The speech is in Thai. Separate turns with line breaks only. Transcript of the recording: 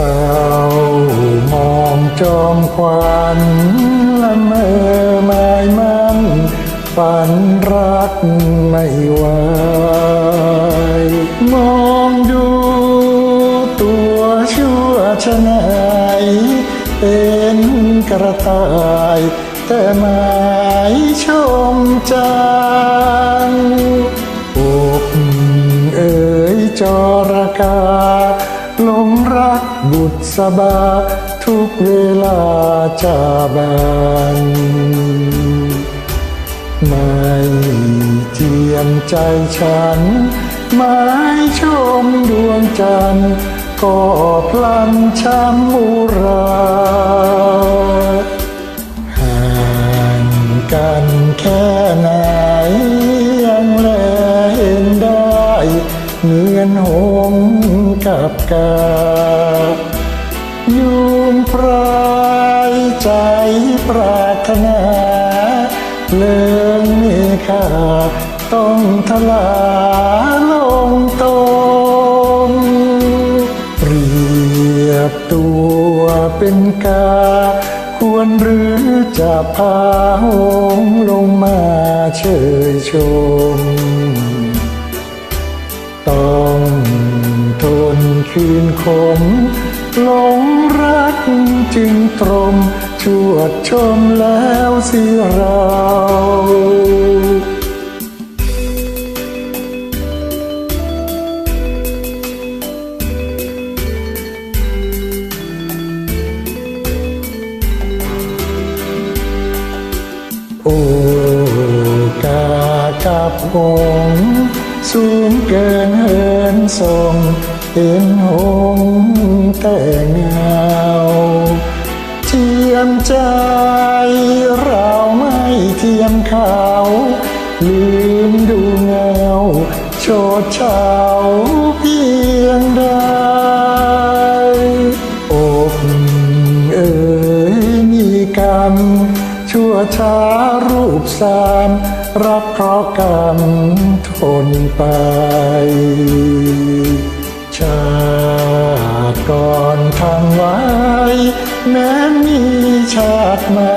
เฝ้ามองจอมควันละเมอหมายมันฝันรักไม่ไหวมองดูตัวชั่วชะไหนายเป็นกระต่าย แต่หมายชมจันทร์อกเอ๋ยจรการ บุตรสบา ทุกเวลาจาบานไม่เทียมใจฉันหมายชมดวงจันทร์ก็พลันช้ำอุรา กายุงพรายใจปรารถนาเลิงมีค่าต้องทลาลงตมเปรียบตัวเป็นกา ควรหรือจะพาหงลงมาเชยชม ต้อง นคืนคมหลงรักจึงตรมชวดชมแล้วสิเราโอ้กากับหงส์สูงเกินเหินทรง เห็นหงส์แต่เงาเทียมใจเราไม่เทียมเขา ลืมดูเงาโชดเช้าเพียงใดอกเอ๋ยมีกรรม ชั่วช้ารูปสามรับเพราะกรรมทนไป ชาติก่อนทำไว้ แม้มีชาติใหม่